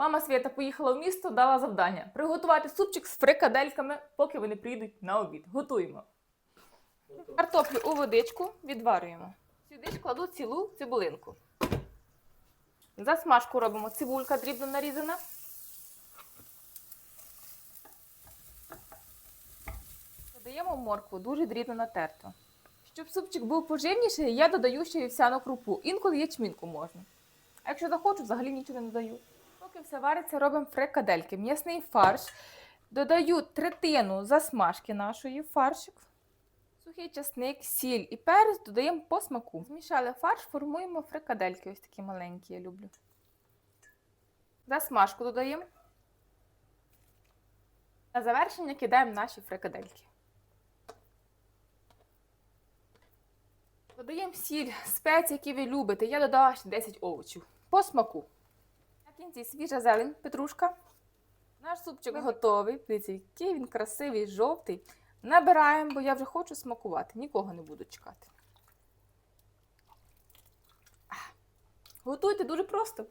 Мама Свята поїхала в місто, дала завдання приготувати супчик з фрикадельками, поки вони прийдуть на обід. Готуємо. Картоплю у водичку відварюємо. Сюди ж кладу цілу цибулинку. Засмажку робимо цибулька дрібно нарізана. Додаємо моркву, дуже дрібно натерту. Щоб супчик був поживніший, я додаю ще вівсяну крупу. Інколи ячмінку можна. А якщо захочу, взагалі нічого не додаю. Поки все вариться, робимо фрикадельки. М'ясний фарш. Додаю третину засмажки нашої фаршик. Сухий часник, сіль і перець додаємо по смаку. Змішали фарш, формуємо фрикадельки. Ось такі маленькі, я люблю. Засмажку додаємо. На завершення кидаємо наші фрикадельки. Додаємо сіль, спеції, які ви любите. Я додала ще 10 овочів. По смаку. Кінці свіжа зелень, петрушка. Наш супчик готовий. Дивіться, який він красивий, жовтий. Набираємо, бо я вже хочу смакувати. Нікого не буду чекати. Готуйте дуже просто.